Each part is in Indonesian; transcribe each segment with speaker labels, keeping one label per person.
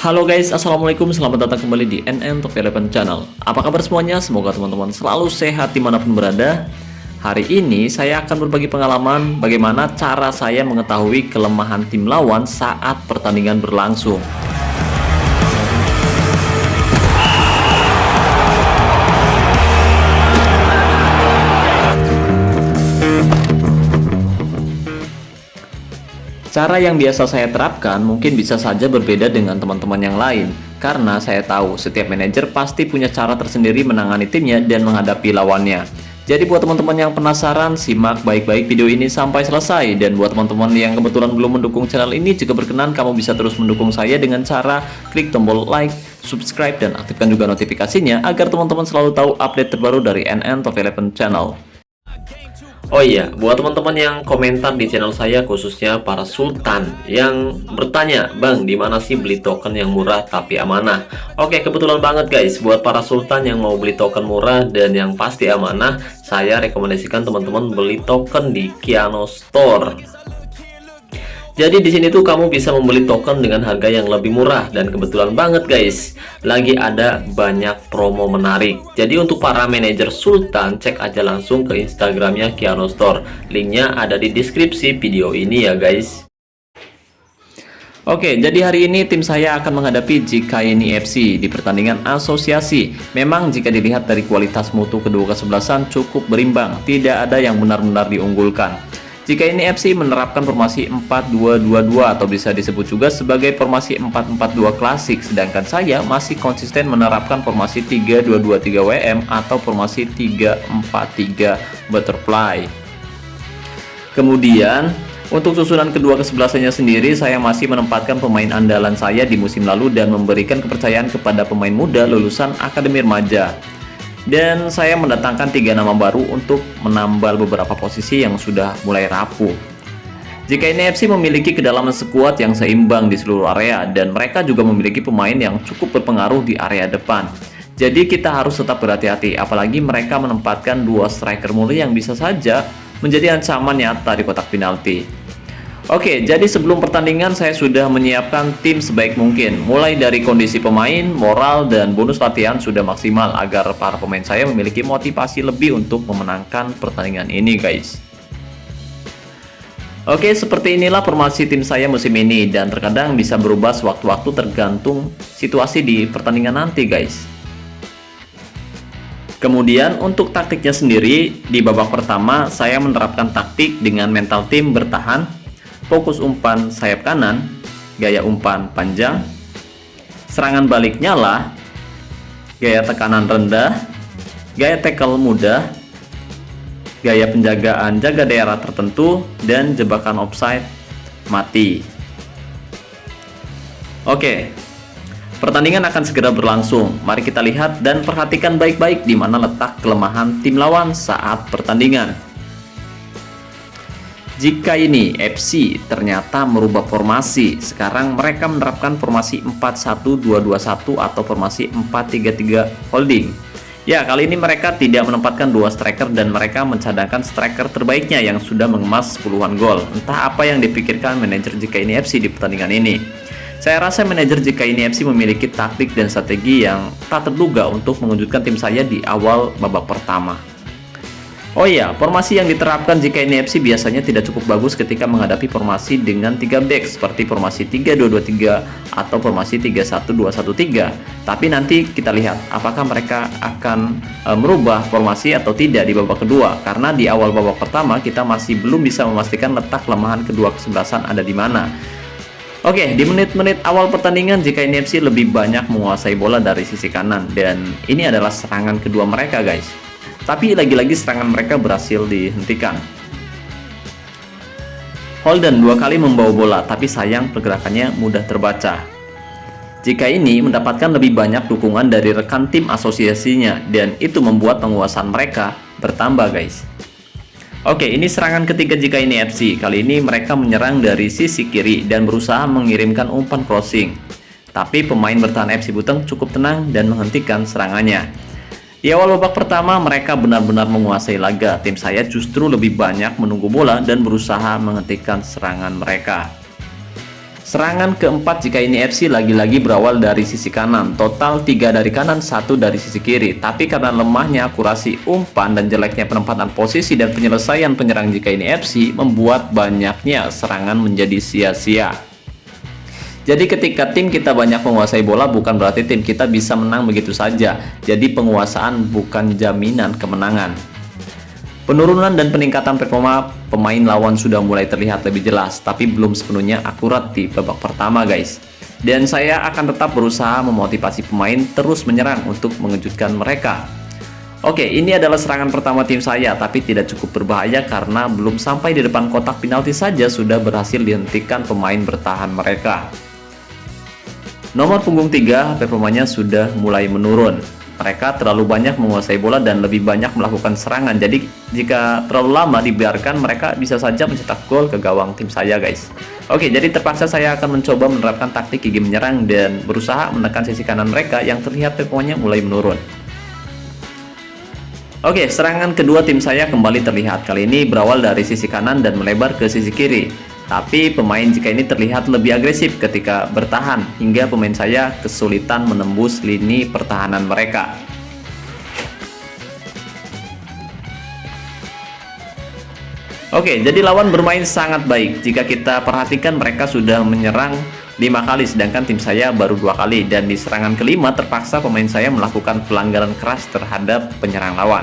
Speaker 1: Halo guys, Assalamualaikum, selamat datang kembali di NN Top 11 Channel. Apa kabar semuanya? Semoga teman-teman selalu sehat di mana pun berada. Hari ini saya akan berbagi pengalaman bagaimana cara saya mengetahui kelemahan tim lawan saat pertandingan berlangsung Cara yang biasa saya terapkan mungkin bisa saja berbeda dengan teman-teman yang lain, karena saya tahu setiap manajer pasti punya cara tersendiri menangani timnya dan menghadapi lawannya. Jadi buat teman-teman yang penasaran, simak baik-baik video ini sampai selesai. Dan buat teman-teman yang kebetulan belum mendukung channel ini, jika berkenan kamu bisa terus mendukung saya dengan cara klik tombol like, subscribe, dan aktifkan juga notifikasinya agar teman-teman selalu tahu update terbaru dari NN Top 11 Channel. Oh iya, buat teman-teman yang komentar di channel saya khususnya para sultan yang bertanya, "Bang, di mana sih beli token yang murah tapi amanah?" Oke, kebetulan banget guys, buat para sultan yang mau beli token murah dan yang pasti amanah, saya rekomendasikan teman-teman beli token di Kiano Store. Jadi di sini tuh kamu bisa membeli token dengan harga yang lebih murah dan kebetulan banget guys, lagi ada banyak promo menarik. Jadi untuk para manajer Sultan cek aja langsung ke Instagramnya Kiano Store. Linknya ada di deskripsi video ini ya guys. Oke, jadi hari ini tim saya akan menghadapi JKNI FC di pertandingan asosiasi. Memang jika dilihat dari kualitas mutu kedua kesebelasan cukup berimbang, tidak ada yang benar-benar diunggulkan. Jika ini FC menerapkan formasi 4-2-2-2 atau bisa disebut juga sebagai formasi 4-4-2 klasik, sedangkan saya masih konsisten menerapkan formasi 3-2-2-3 WM atau formasi 3-4-3 butterfly. Kemudian, untuk susunan kedua kesebelasannya sendiri, saya masih menempatkan pemain andalan saya di musim lalu dan memberikan kepercayaan kepada pemain muda lulusan Akademi Remaja dan saya mendatangkan tiga nama baru untuk menambal beberapa posisi yang sudah mulai rapuh. Jika ini FC memiliki kedalaman sekuat yang seimbang di seluruh area dan mereka juga memiliki pemain yang cukup berpengaruh di area depan. Jadi kita harus tetap berhati-hati apalagi mereka menempatkan dua striker mulia yang bisa saja menjadi ancaman nyata di kotak penalti. Oke, jadi sebelum pertandingan saya sudah menyiapkan tim sebaik mungkin. Mulai dari kondisi pemain, moral, dan bonus latihan sudah maksimal agar para pemain saya memiliki motivasi lebih untuk memenangkan pertandingan ini, guys. Oke, seperti inilah formasi tim saya musim ini dan terkadang bisa berubah sewaktu-waktu tergantung situasi di pertandingan nanti, guys. Kemudian untuk taktiknya sendiri, di babak pertama saya menerapkan taktik dengan mental tim bertahan fokus umpan sayap kanan, gaya umpan panjang, serangan balik nyala, gaya tekanan rendah, gaya tackle mudah, gaya penjagaan jaga daerah tertentu, dan jebakan offside mati. Oke, pertandingan akan segera berlangsung. Mari kita lihat dan perhatikan baik-baik di mana letak kelemahan tim lawan saat pertandingan. Jika ini FC ternyata merubah formasi, sekarang mereka menerapkan formasi 4-1-2-2-1 atau formasi 4-3-3 holding. Ya, kali ini mereka tidak menempatkan dua striker dan mereka mencadangkan striker terbaiknya yang sudah mengemas puluhan gol. Entah apa yang dipikirkan manajer jika ini FC di pertandingan ini. Saya rasa manajer jika ini FC memiliki taktik dan strategi yang tak terduga untuk mengejutkan tim saya di awal babak pertama. Oh iya, formasi yang diterapkan jika NFC biasanya tidak cukup bagus ketika menghadapi formasi dengan 3 back seperti formasi 3-2-2-3 atau formasi 3-1-2-1-3. Tapi nanti kita lihat apakah mereka akan e, merubah formasi atau tidak di babak kedua karena di awal babak pertama kita masih belum bisa memastikan letak kelemahan kedua kesebelasan ada di mana. Oke, di menit-menit awal pertandingan jika NFC lebih banyak menguasai bola dari sisi kanan dan ini adalah serangan kedua mereka guys. Tapi lagi-lagi serangan mereka berhasil dihentikan. Holden dua kali membawa bola, tapi sayang pergerakannya mudah terbaca. Jika ini mendapatkan lebih banyak dukungan dari rekan tim asosiasinya, dan itu membuat penguasaan mereka bertambah guys. Oke, ini serangan ketiga jika ini FC. Kali ini mereka menyerang dari sisi kiri dan berusaha mengirimkan umpan crossing. Tapi pemain bertahan FC Buteng cukup tenang dan menghentikan serangannya. Di awal babak pertama mereka benar-benar menguasai laga. Tim saya justru lebih banyak menunggu bola dan berusaha menghentikan serangan mereka. Serangan keempat jika ini FC lagi-lagi berawal dari sisi kanan, total 3 dari kanan, satu dari sisi kiri. Tapi karena lemahnya akurasi umpan dan jeleknya penempatan posisi dan penyelesaian penyerang jika ini FC, membuat banyaknya serangan menjadi sia-sia. Jadi ketika tim kita banyak menguasai bola bukan berarti tim kita bisa menang begitu saja. Jadi penguasaan bukan jaminan kemenangan. Penurunan dan peningkatan performa pemain lawan sudah mulai terlihat lebih jelas, tapi belum sepenuhnya akurat di babak pertama guys. Dan saya akan tetap berusaha memotivasi pemain terus menyerang untuk mengejutkan mereka. Oke, ini adalah serangan pertama tim saya, tapi tidak cukup berbahaya karena belum sampai di depan kotak penalti saja sudah berhasil dihentikan pemain bertahan mereka. Nomor punggung 3, performanya sudah mulai menurun mereka terlalu banyak menguasai bola dan lebih banyak melakukan serangan. Jadi jika terlalu lama dibiarkan, mereka bisa saja mencetak gol ke gawang tim saya, guys. Oke, jadi terpaksa saya akan mencoba menerapkan taktik gigi menyerang dan berusaha menekan sisi kanan mereka yang terlihat temponya mulai menurun. Oke, serangan kedua tim saya kembali terlihat. Kali ini berawal dari sisi kanan dan melebar ke sisi kiri. Tapi pemain jika ini terlihat lebih agresif ketika bertahan hingga pemain saya kesulitan menembus lini pertahanan mereka. Oke, jadi lawan bermain sangat baik. Jika kita perhatikan mereka sudah menyerang lima kali sedangkan tim saya baru dua kali dan di serangan kelima terpaksa pemain saya melakukan pelanggaran keras terhadap penyerang lawan.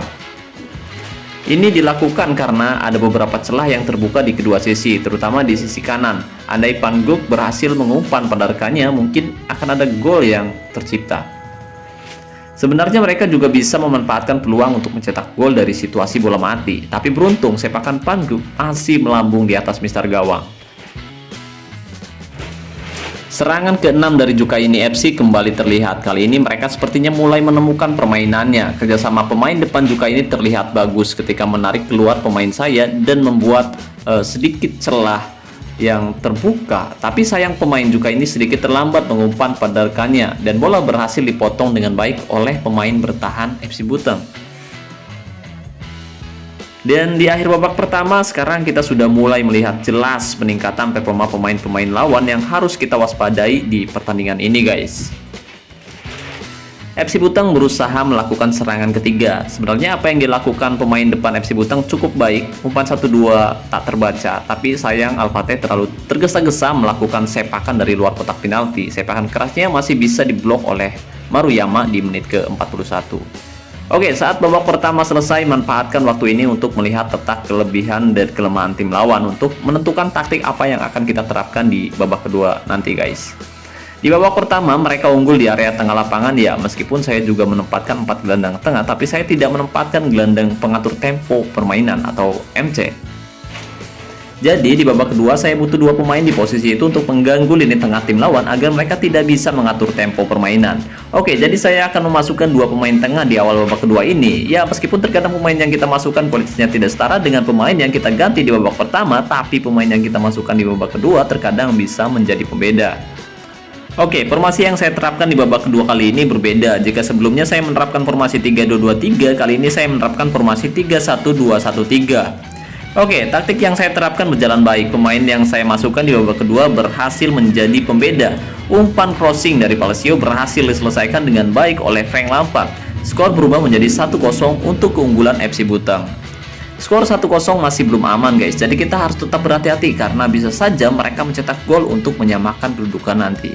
Speaker 1: Ini dilakukan karena ada beberapa celah yang terbuka di kedua sisi, terutama di sisi kanan. Andai Pangguk berhasil mengumpan pada rekannya, mungkin akan ada gol yang tercipta. Sebenarnya mereka juga bisa memanfaatkan peluang untuk mencetak gol dari situasi bola mati, tapi beruntung sepakan Pangguk masih melambung di atas Mister Gawang. Serangan ke-6 dari Jukaini FC kembali terlihat. Kali ini mereka sepertinya mulai menemukan permainannya. Kerjasama pemain depan Jukaini terlihat bagus ketika menarik keluar pemain saya dan membuat uh, sedikit celah yang terbuka. Tapi sayang pemain Jukaini sedikit terlambat mengumpan pada rekannya dan bola berhasil dipotong dengan baik oleh pemain bertahan FC Buteng. Dan di akhir babak pertama sekarang kita sudah mulai melihat jelas peningkatan performa pemain-pemain lawan yang harus kita waspadai di pertandingan ini guys. FC Butang berusaha melakukan serangan ketiga. Sebenarnya apa yang dilakukan pemain depan FC Butang cukup baik. Umpan 1-2 tak terbaca, tapi sayang Alfate terlalu tergesa-gesa melakukan sepakan dari luar kotak penalti. Sepakan kerasnya masih bisa diblok oleh Maruyama di menit ke-41. Oke, saat babak pertama selesai, manfaatkan waktu ini untuk melihat letak kelebihan dan kelemahan tim lawan untuk menentukan taktik apa yang akan kita terapkan di babak kedua nanti guys. Di babak pertama, mereka unggul di area tengah lapangan ya, meskipun saya juga menempatkan 4 gelandang tengah, tapi saya tidak menempatkan gelandang pengatur tempo permainan atau MC. Jadi di babak kedua saya butuh dua pemain di posisi itu untuk mengganggu lini tengah tim lawan agar mereka tidak bisa mengatur tempo permainan. Oke, jadi saya akan memasukkan dua pemain tengah di awal babak kedua ini. Ya, meskipun terkadang pemain yang kita masukkan kualitasnya tidak setara dengan pemain yang kita ganti di babak pertama, tapi pemain yang kita masukkan di babak kedua terkadang bisa menjadi pembeda. Oke, formasi yang saya terapkan di babak kedua kali ini berbeda. Jika sebelumnya saya menerapkan formasi 3-2-2-3, kali ini saya menerapkan formasi 3-1-2-1-3. Oke, taktik yang saya terapkan berjalan baik. Pemain yang saya masukkan di babak kedua berhasil menjadi pembeda. Umpan crossing dari Palacio berhasil diselesaikan dengan baik oleh Frank Lampard. Skor berubah menjadi 1-0 untuk keunggulan FC Butang. Skor 1-0 masih belum aman guys, jadi kita harus tetap berhati-hati karena bisa saja mereka mencetak gol untuk menyamakan kedudukan nanti.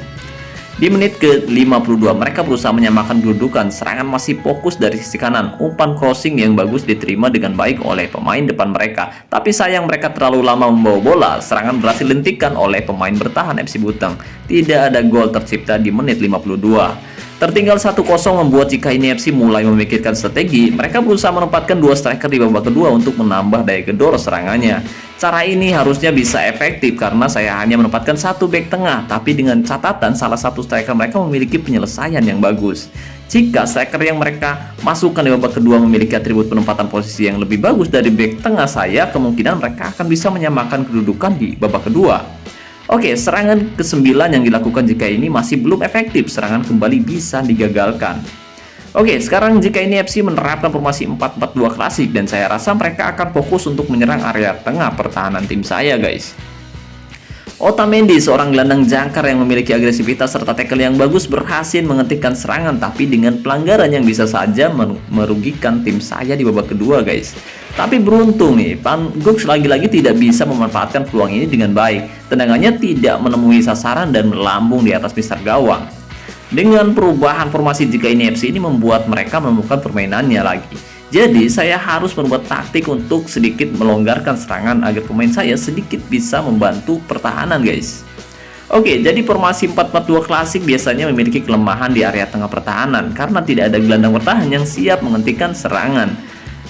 Speaker 1: Di menit ke-52 mereka berusaha menyamakan kedudukan. Serangan masih fokus dari sisi kanan. Umpan crossing yang bagus diterima dengan baik oleh pemain depan mereka. Tapi sayang mereka terlalu lama membawa bola. Serangan berhasil dihentikan oleh pemain bertahan FC Butang. Tidak ada gol tercipta di menit 52. Tertinggal 1-0 membuat jika ini FC mulai memikirkan strategi, mereka berusaha menempatkan dua striker di babak kedua untuk menambah daya gedor serangannya. Cara ini harusnya bisa efektif karena saya hanya menempatkan satu back tengah, tapi dengan catatan salah satu striker mereka memiliki penyelesaian yang bagus. Jika striker yang mereka masukkan di babak kedua memiliki atribut penempatan posisi yang lebih bagus dari back tengah saya, kemungkinan mereka akan bisa menyamakan kedudukan di babak kedua. Oke, serangan ke-9 yang dilakukan jika ini masih belum efektif, serangan kembali bisa digagalkan. Oke, sekarang jika ini FC menerapkan formasi 4-4-2 klasik dan saya rasa mereka akan fokus untuk menyerang area tengah pertahanan tim saya, guys. Otamendi, seorang gelandang jangkar yang memiliki agresivitas serta tackle yang bagus berhasil menghentikan serangan tapi dengan pelanggaran yang bisa saja merugikan tim saya di babak kedua guys. Tapi beruntung nih, Van Gogh lagi-lagi tidak bisa memanfaatkan peluang ini dengan baik. Tendangannya tidak menemui sasaran dan melambung di atas mister gawang. Dengan perubahan formasi jika ini FC ini membuat mereka menemukan permainannya lagi. Jadi saya harus membuat taktik untuk sedikit melonggarkan serangan agar pemain saya sedikit bisa membantu pertahanan guys. Oke, jadi formasi 4-4-2 klasik biasanya memiliki kelemahan di area tengah pertahanan karena tidak ada gelandang bertahan yang siap menghentikan serangan.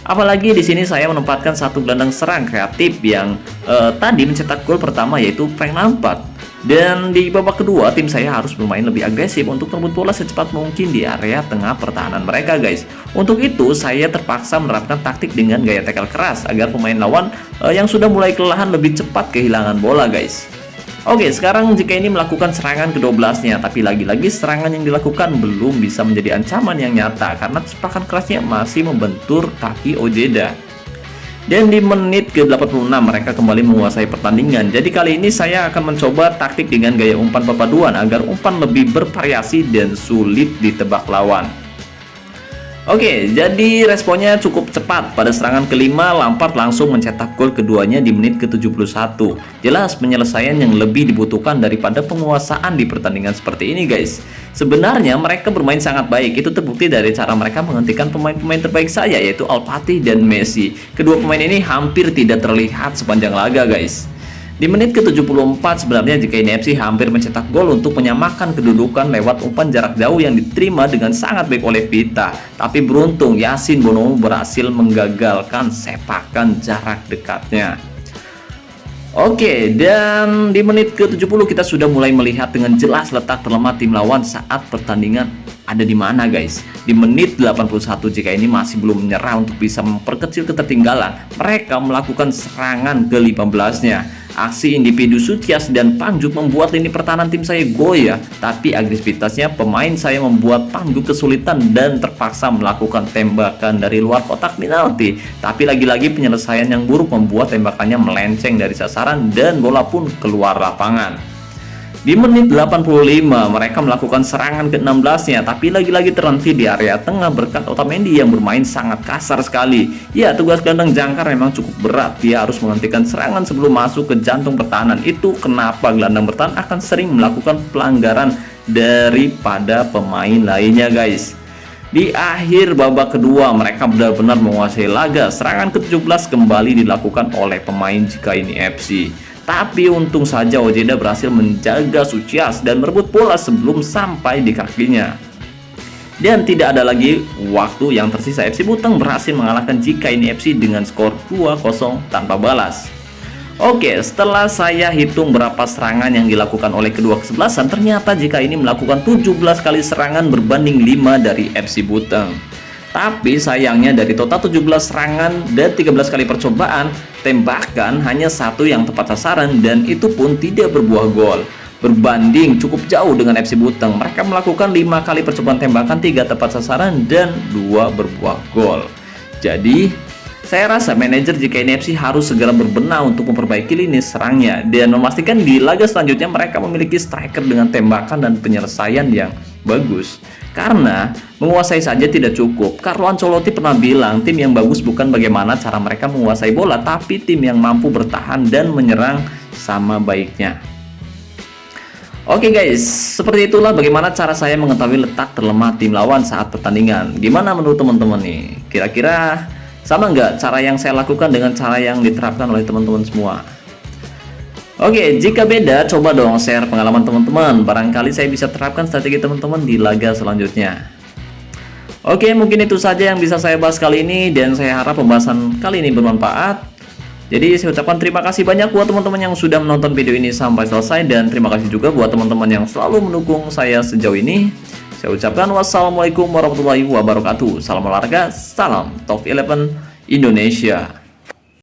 Speaker 1: Apalagi di sini saya menempatkan satu gelandang serang kreatif yang uh, tadi mencetak gol pertama yaitu Frank Lampard. Dan di babak kedua, tim saya harus bermain lebih agresif untuk merebut bola secepat mungkin di area tengah pertahanan mereka, guys. Untuk itu, saya terpaksa menerapkan taktik dengan gaya tackle keras agar pemain lawan uh, yang sudah mulai kelelahan lebih cepat kehilangan bola, guys. Oke, sekarang jika ini melakukan serangan ke-12-nya, tapi lagi-lagi serangan yang dilakukan belum bisa menjadi ancaman yang nyata karena sepakan kerasnya masih membentur kaki Ojeda. Dan di menit ke-86 mereka kembali menguasai pertandingan. Jadi kali ini saya akan mencoba taktik dengan gaya umpan perpaduan agar umpan lebih bervariasi dan sulit ditebak lawan. Oke, jadi responnya cukup cepat. Pada serangan kelima, Lampard langsung mencetak gol keduanya di menit ke-71. Jelas penyelesaian yang lebih dibutuhkan daripada penguasaan di pertandingan seperti ini, guys. Sebenarnya mereka bermain sangat baik. Itu terbukti dari cara mereka menghentikan pemain-pemain terbaik saya, yaitu Al-Fatih dan Messi. Kedua pemain ini hampir tidak terlihat sepanjang laga, guys. Di menit ke-74 sebenarnya jika NFC hampir mencetak gol untuk menyamakan kedudukan lewat umpan jarak jauh yang diterima dengan sangat baik oleh Vita. Tapi beruntung Yasin Bono berhasil menggagalkan sepakan jarak dekatnya. Oke, dan di menit ke-70 kita sudah mulai melihat dengan jelas letak terlemah tim lawan saat pertandingan ada di mana guys. Di menit 81 jika ini masih belum menyerah untuk bisa memperkecil ketertinggalan, mereka melakukan serangan ke-15-nya. Aksi individu Sutyas dan Panjuk membuat lini pertahanan tim saya goyah, tapi agresivitasnya pemain saya membuat Panjuk kesulitan dan terpaksa melakukan tembakan dari luar kotak penalti. Tapi lagi-lagi penyelesaian yang buruk membuat tembakannya melenceng dari sasaran dan bola pun keluar lapangan. Di menit 85 mereka melakukan serangan ke-16-nya tapi lagi-lagi terhenti di area tengah berkat Otamendi yang bermain sangat kasar sekali. Ya, tugas gelandang jangkar memang cukup berat. Dia harus menghentikan serangan sebelum masuk ke jantung pertahanan. Itu kenapa gelandang bertahan akan sering melakukan pelanggaran daripada pemain lainnya, guys. Di akhir babak kedua mereka benar-benar menguasai laga. Serangan ke-17 kembali dilakukan oleh pemain jika ini FC. Tapi untung saja Ojeda berhasil menjaga Sucias dan merebut bola sebelum sampai di kakinya. Dan tidak ada lagi waktu yang tersisa FC Buteng berhasil mengalahkan jika ini FC dengan skor 2-0 tanpa balas. Oke, setelah saya hitung berapa serangan yang dilakukan oleh kedua kesebelasan, ternyata jika ini melakukan 17 kali serangan berbanding 5 dari FC Buteng. Tapi sayangnya dari total 17 serangan dan 13 kali percobaan, tembakan hanya satu yang tepat sasaran dan itu pun tidak berbuah gol. Berbanding cukup jauh dengan FC Buteng, mereka melakukan 5 kali percobaan tembakan, 3 tepat sasaran dan 2 berbuah gol. Jadi, saya rasa manajer JKN FC harus segera berbenah untuk memperbaiki lini serangnya dan memastikan di laga selanjutnya mereka memiliki striker dengan tembakan dan penyelesaian yang bagus. Karena menguasai saja tidak cukup. Carlo Ancelotti pernah bilang tim yang bagus bukan bagaimana cara mereka menguasai bola, tapi tim yang mampu bertahan dan menyerang sama baiknya. Oke okay guys, seperti itulah bagaimana cara saya mengetahui letak terlemah tim lawan saat pertandingan. Gimana menurut teman-teman nih? Kira-kira sama nggak cara yang saya lakukan dengan cara yang diterapkan oleh teman-teman semua? Oke, jika beda, coba dong share pengalaman teman-teman. Barangkali saya bisa terapkan strategi teman-teman di laga selanjutnya. Oke, mungkin itu saja yang bisa saya bahas kali ini dan saya harap pembahasan kali ini bermanfaat. Jadi saya ucapkan terima kasih banyak buat teman-teman yang sudah menonton video ini sampai selesai dan terima kasih juga buat teman-teman yang selalu mendukung saya sejauh ini. Saya ucapkan wassalamualaikum warahmatullahi wabarakatuh. Salam olahraga, salam Top 11 Indonesia.